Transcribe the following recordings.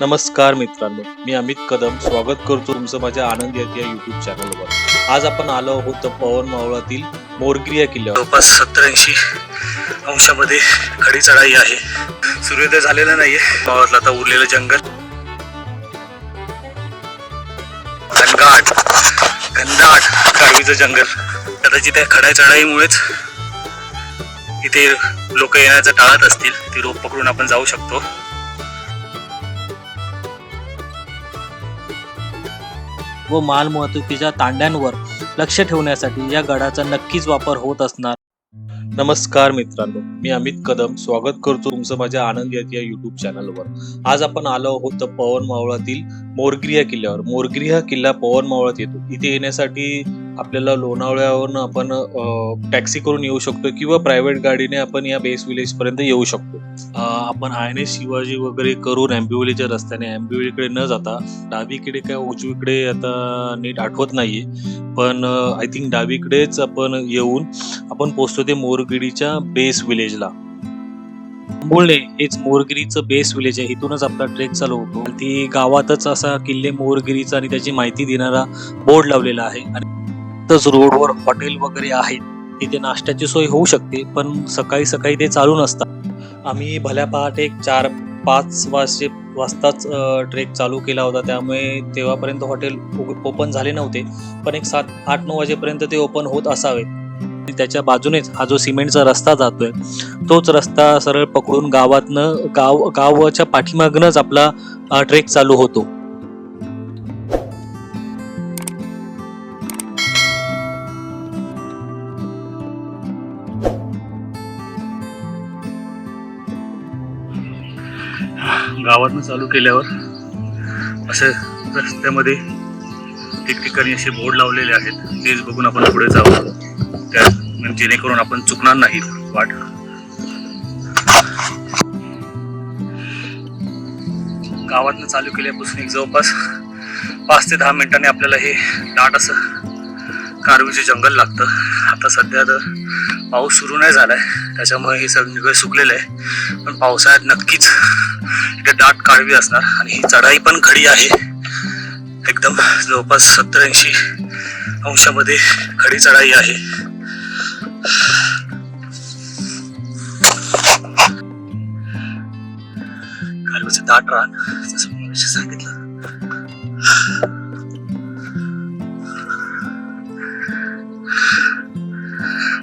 नमस्कार मित्रांनो मी अमित कदम. स्वागत करतो तुमचं माझ्या आनंद येते या युट्यूब चॅनलवर आज आपण आलो आहोत पवन मावळातील मोरगिरी किल्ल्यावर. जवळपास सत्तर ऐंशी अंशामध्ये खडी चढाई आहे. सूर्योदय झालेला नाहीये. मावळातलं आता उरलेलं जंगल. घनघाट घनदाट कारवीचं जंगल. कदाचित त्या खड्या चढाईमुळेच इथे लोक येण्याचं टाळत असतील ती रोप पकडून आपण जाऊ शकतो. व मालवाहतुकीच्या तांड्यांवर लक्ष ठेवण्यासाठी या गडाचा नक्कीच वापर होत असणार. नमस्कार मित्रांनो मी अमित कदम. स्वागत करतो तुमचं माझ्या आनंद या युट्यूब चॅनलवर आज आपण आलो आहोत पवन मावळातील मोरगिरी या किल्ल्यावर. मोरगिरी हा किल्ला पवन मावळात येतो. इथे येण्यासाठी आपल्याला लोणावळ्यावरून आपण टॅक्सी करून येऊ शकतो किंवा प्रायव्हेट गाडीने आपण या बेस विलेज पर्यंत येऊ शकतो. अ, आपण एस शिवाजी वगैरे करून आंबिवलीच्या रस्त्याने आंबिवलीकडे न जाता डावीकडे काय उजवीकडे आता नीट आठवत नाहीये पण आय थिंक डावीकडेच आपण येऊन आपण पोचतो ते मोरगिरीच्या बेस विलेजला. बोलणे हेच मोरगिरीचं बेस विलेज आहे. इथूनच आपला ट्रेक चालू होतो. आणि ती गावातच असा किल्ले मोरगिरीचा आणि त्याची माहिती देणारा बोर्ड लावलेला आहे. आणि तच रोडवर हॉटेल वगैरे आहेत. तिथे नाश्त्याची सोय होऊ शकते पण सकाळी सकाळी ते चालू नसतात. आम्ही भल्या पहाटे एक चार पाच वाजचे वाजताच ट्रेक चालू केला होता. त्यामुळे तेव्हापर्यंत हॉटेल ओपन झाले नव्हते. पण एक सात आठ नऊ वाजेपर्यंत ते ओपन होत असावेत. त्याच्या बाजूनेच हा जो सिमेंटचा रस्ता जातोय तोच रस्ता सरळ पकडून गावातनं गाव गावाच्या पाठीमागनच आपला ट्रेक चालू होतो. गावातनं चालू केल्यावर असं रस्त्यामध्ये ठिकठिकाणी असे बोर्ड लावलेले आहेत. तेच बघून आपण पुढे जाऊ जेणेकरून आपण चुकणार नाही वाट. गावातनं चालू केल्यापासून एक जवळपास पाच ते दहा मिनिटांनी आपल्याला हे दाट असं कारवीचे जंगल लागतं. आता सध्या तर पाऊस सुरू नाही झालाय. त्याच्यामुळे हे सगळं सुकलेलं आहे. पण पावसाळ्यात नक्कीच इथे दाट काळवी असणार आणि ही चढाई पण खडी आहे. एकदम जवळपास सत्तर ऐंशी अंशामध्ये खडी चढाई आहे. दाट रान जसं मी मगाशी सांगितलं.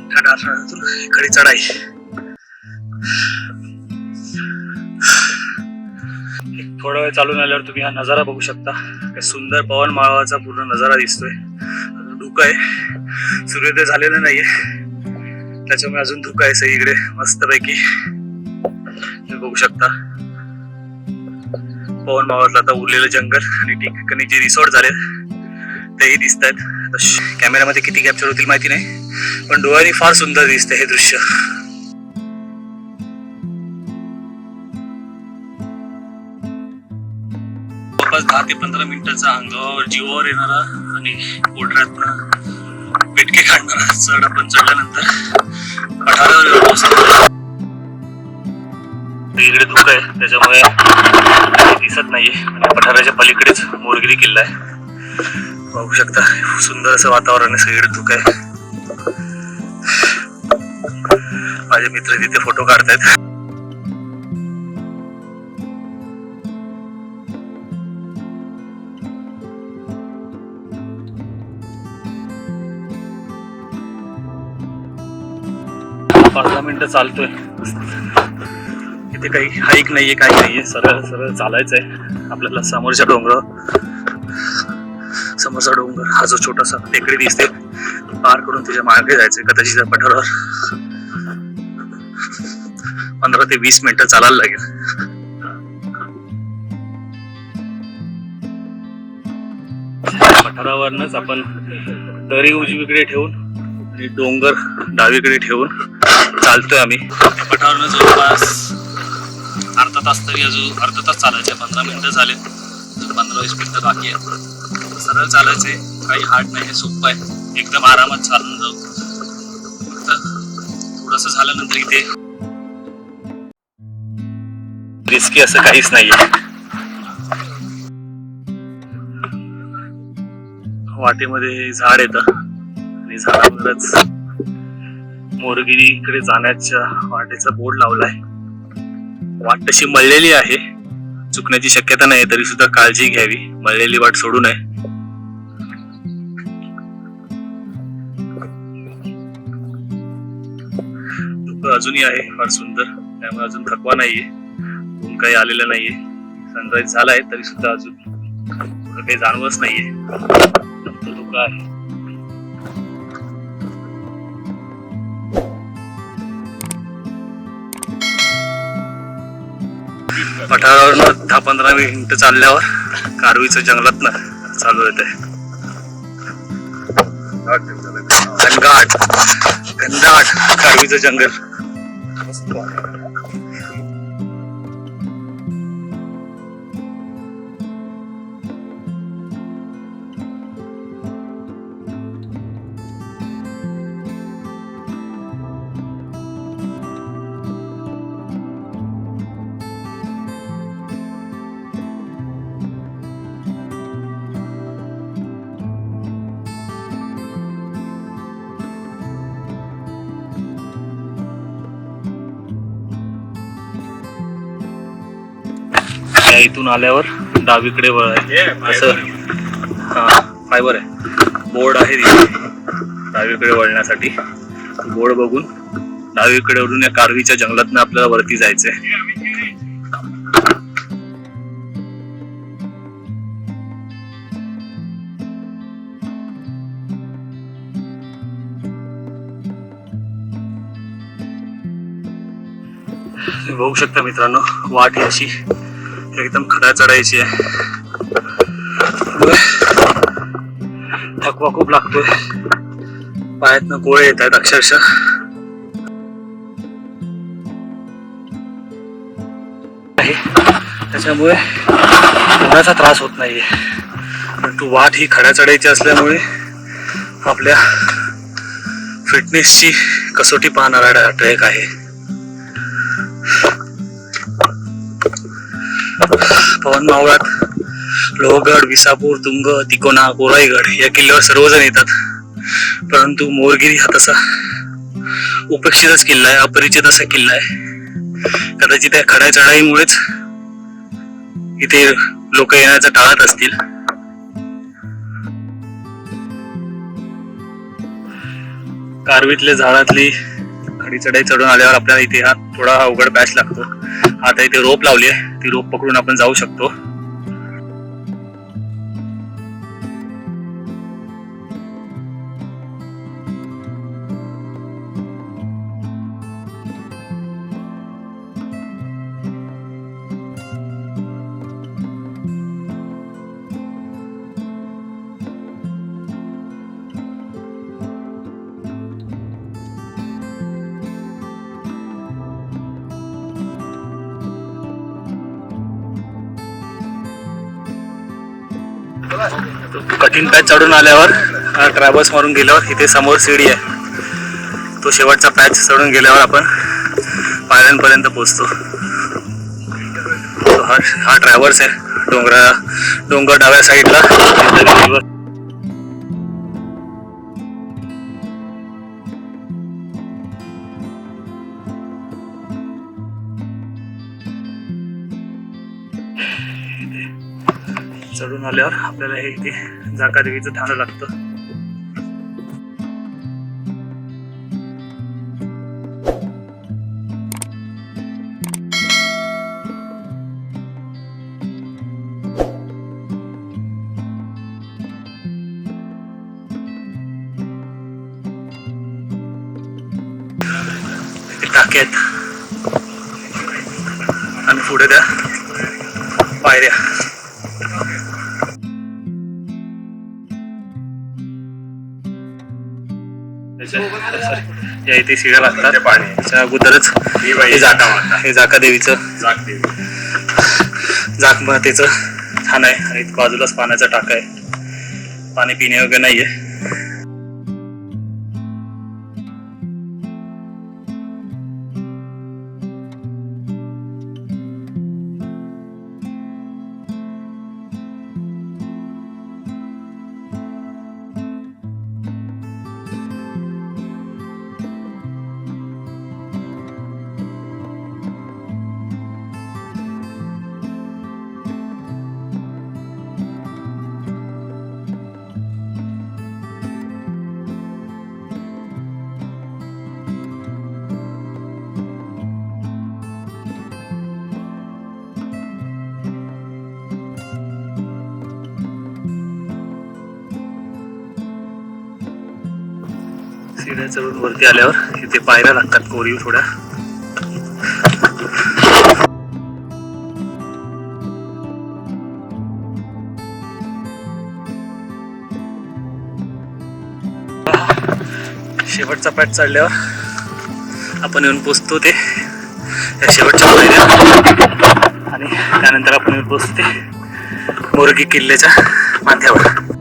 त्या दाट रानातून चढाई. थोडा वेळ चालून आल्यावर तुम्ही हा नजारा बघू शकता. काय सुंदर पवन माळाचा पूर्ण नजारा दिसतोय. धुकं आहे. सूर्योदय झालेला नाहीये. त्याच्यामुळे अजून धुकं आहे सगळीकडे. मस्तपैकी. तुम्ही बघू शकता. पवन मावळातलं आता उरलेलं जंगल आणि ठिकाणी जे रिसॉर्ट झाले तेही दिसत आहेत कॅमेऱ्यामध्ये किती कॅप्चर होतील माहिती नाही पण डोळ्यांनी फार सुंदर दिसतंय हे दृश्य. जवळपास दहा ते पंधरा मिनिटाचा अंगावर जीवावर येणारा आणि पोटऱ्यात पेटके काढणारा चढ आपण चढल्यानंतर पठारावर इकडे धुकं आहे त्याच्यामुळे दिसत नाहीये. पठाराच्या पलीकडेच मोरगिरी किल्ला आहे. बघू शकता सुंदर असं वातावरण आहे सगळीकडे धुक आहे. माझे मित्र तिथे फोटो काढतायत. पाच दहा मिनिटं चालतोय. इथे काही हाईक नाहीये काही नाहीये. सरळ सरळ चालायचंय. आपल्याला समोरच्या डोंगर समोरचा डोंगर हा जो छोटासा टेकडी दिसते पार करून त्याच्यामागे जायचंय कदाचित पठारावर. पंधरा ते वीस मिनिटं चालायला लागेल. पठारावरनच आपण दरी उजवीकडे ठेवून आणि डोंगर डावीकडे ठेवून चालतोय आम्ही. पठारावरनं जवळपास तास तरी अजून अर्धा तास चालायचे पंधरा मिनिटं झाले. पंधरा वीस मिनिटं बाकी आहे सरळ चालायचे काही हार्ड नाही हे सोपं आहे. एकदम आरामात चालून जाऊ. फक्त थोडस झाल्यानंतर इथे रिस्की असं काहीच नाहीये. वाटेमध्ये झाड येत. आणि झाडावरच मोरगिरीकडे जाण्याच्या वाटेचा बोर्ड लावलाय. वाट तशी मळलेली आहे. चुकण्याची शक्यता नाही तरी सुद्धा काळजी घ्यावी. मळलेली वाट सोडू नये. अजूनही आहे फार सुंदर. त्यामुळे अजून थकवा नाहीये. ऊन काही आलेलं नाहीये. सनराईज झालाय तरी सुद्धा अजून काही जाणवच नाहीये. फक्त आहे. पठारावरनं दहा पंधरा मिनिट चालल्यावर कारवीचं जंगलात ना चालू येते घनदाट घनदाट कारवीचं जंगल. त्या इथून आल्यावर डावीकडे वळायचं असं. हा फायबर आहे. बोर्ड आहे तिथे. डावीकडे वळण्यासाठी. बोर्ड बघून डावीकडे वळून या कारवीच्या जंगलातनं आपल्याला वरती जायचंय. बघू शकता मित्रांनो वाट ही अशी एकदम खडा चढायची आहे. थकवा खूप लागतोय. पायातनं गोळे येत आहेत अक्षरशः. त्याच्यामुळे कोणाचा त्रास होत नाहीये. परंतु वाट ही खड्या चढायची असल्यामुळे आपल्या फिटनेसची कसोटी पाहणारा ट्रेक आहे. पवन मावळात लोहगड विसापूर तुंग तिकोना कोराईगड या किल्ल्यावर सर्वजण येतात. परंतु मोरगिरी हा तसा उपेक्षितच किल्ला आहे अपरिचित असा किल्ला आहे. कदाचित त्या खड्या चढाईमुळेच इथे लोक येण्याचं टाळत असतील. कारवीतल्या झाडातली खडी चढाई चढून आल्यावर आपल्याला इथे हा थोडा अवघड बॅच लागतो. आता इथे रोप लावली आहे. ती रोप पकडून आपण जाऊ शकतो. कठीण पॅच चढून आल्यावर ट्रॅव्हल्स मारून गेल्यावर इथे समोर सीडी आहे. तो शेवटचा पॅच चढून गेल्यावर आपण पायऱ्यांपर्यंत पोहोचतो. हा हा ट्रॅव्हल्स आहे. डोंगरा डोंगर डाव्या साईडला तिथं आल्यावर आपल्याला हे इथे जाका देवीचं ठाणं लागतं. इथे टाके आहेत. आणि पुढे त्या पायऱ्या. या इथे शिड्या लागतात त्याच्या अगोदरच हे जाका हे जाका देवीचं. जाक मातेचं ठाण आहे आणि बाजूलाच पाण्याचा टाका आहे. पाणी पिण्यायोग्य नाहीये. सिड्या चढून वरती आल्यावर इथे पायऱ्या लागतात कोरीव थोड्या. शेवटचा पॅट चढल्यावर आपण येऊन पोचतो ते. त्या शेवटच्या पायऱ्या. आणि त्यानंतर आपण येऊन पोचतो ते मोरगी किल्ल्याच्या माथ्यावर.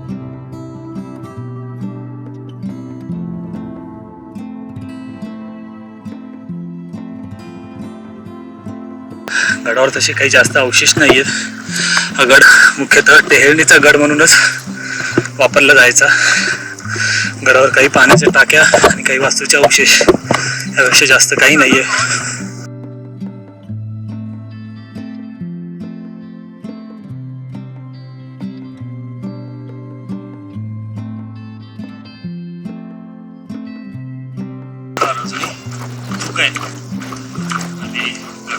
गडावर तसे काही जास्त अवशेष नाही आहेत हा गड मुख्यतः टेहळणीचा गड म्हणूनच वापरला जायचा. गडावर काही पाण्याच्या टाक्या आणि काही वास्तूचे अवशेष यापेक्षा जास्त काही नाही आहे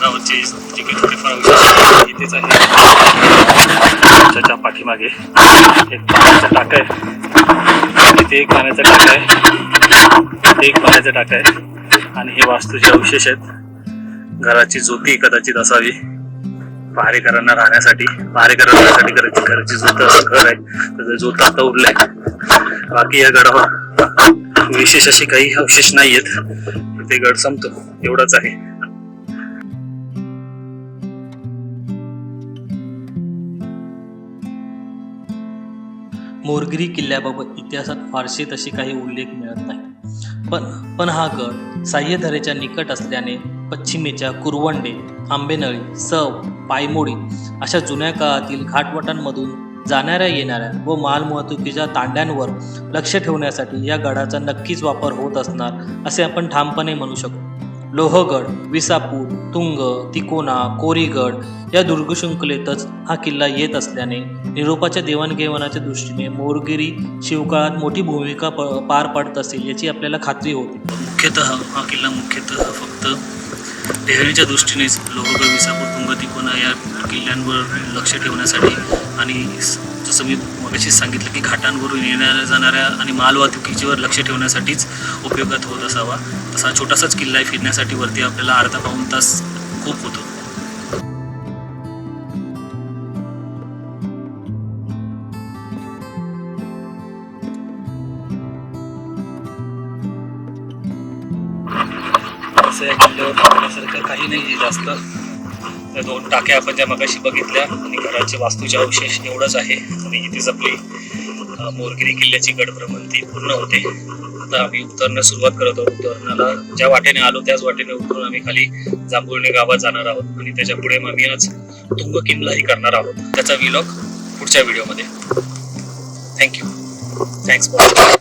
गडावरचे जे तिकडे थोडेफार इथेच आहे. त्याच्या पाठीमागे एक पाण्याचा टाका आहे. तिथे एक पाण्याचा टाका आहे. ते एक पाण्याचा टाका आहे. आणि हे वास्तूचे अवशेष आहेत. घराची झोती कदाचित असावी. पहारेकरांना राहण्यासाठी पहारेकर राहण्यासाठी घराची घराची झोत असं घर आहे. त्याचं झोत आता उरलंय. बाकी या गडावर विशेष असे काही अवशेष नाही आहेत ते गड संपतो. एवढंच आहे. मोरगिरी किल्ल्याबाबत इतिहासात फारसे तसे काही उल्लेख मिळत नाही. पण पण हा गड साह्यधरेच्या निकट असल्याने पश्चिमेच्या कुरवंडे आंबेनळी सव पायमोडी अशा जुन्या काळातील घाटवटांमधून जाणाऱ्या येणाऱ्या व मालवाहतुकीच्या तांड्यांवर लक्ष ठेवण्यासाठी या गडाचा नक्कीच वापर होत असणार असे आपण ठामपणे म्हणू शकतो. लोहगड विसापूर तुंग तिकोना कोरीगड या दुर्गशृंखलेतच हा किल्ला येत असल्याने निरोपाच्या देवाणघेवाणाच्या दृष्टीने मोरगिरी शिवकाळात मोठी भूमिका प पार पाडत असेल याची आपल्याला खात्री होती. मुख्यतः हा किल्ला मुख्यतः फक्त टेहळीच्या दृष्टीनेच लोहगड विसापूर तुंग तिकोना या किल्ल्यांवर लक्ष ठेवण्यासाठी आणि जसं मी मगाशी सांगितलं की घाटांवरून येणाऱ्या जाणाऱ्या आणि मालवाहतुकीच्यावर लक्ष ठेवण्यासाठीच उपयोगात होत असावा तसा छोटासाच किल्ला आहे फिरण्यासाठी. वरती आपल्याला अर्धा पाऊण तास खूप होतो. असं या किल्ल्यावर बघण्यासारखं काही नाही आहे जास्त त्या दोन टाक्या आपण ज्या मगाशी बघितल्या आणि घराचे वास्तूचे अवशेष एवढंच आहे. आणि इथेच आपली मोरगिरी किल्ल्याची गडभ्रमंती पूर्ण होते. आता आम्ही उतरण्यास सुरुवात करत आहोत. उतरण्याला ज्या वाटेने आलो त्याच वाटेने उतरून आम्ही खाली जांभुळणे गावात जाणार आहोत. आणि त्याच्या पुढे मग आम्ही आज तुंग किल्लाही करणार आहोत. त्याचा विलॉग पुढच्या व्हिडिओमध्ये थँक्यू थँक्स फॉर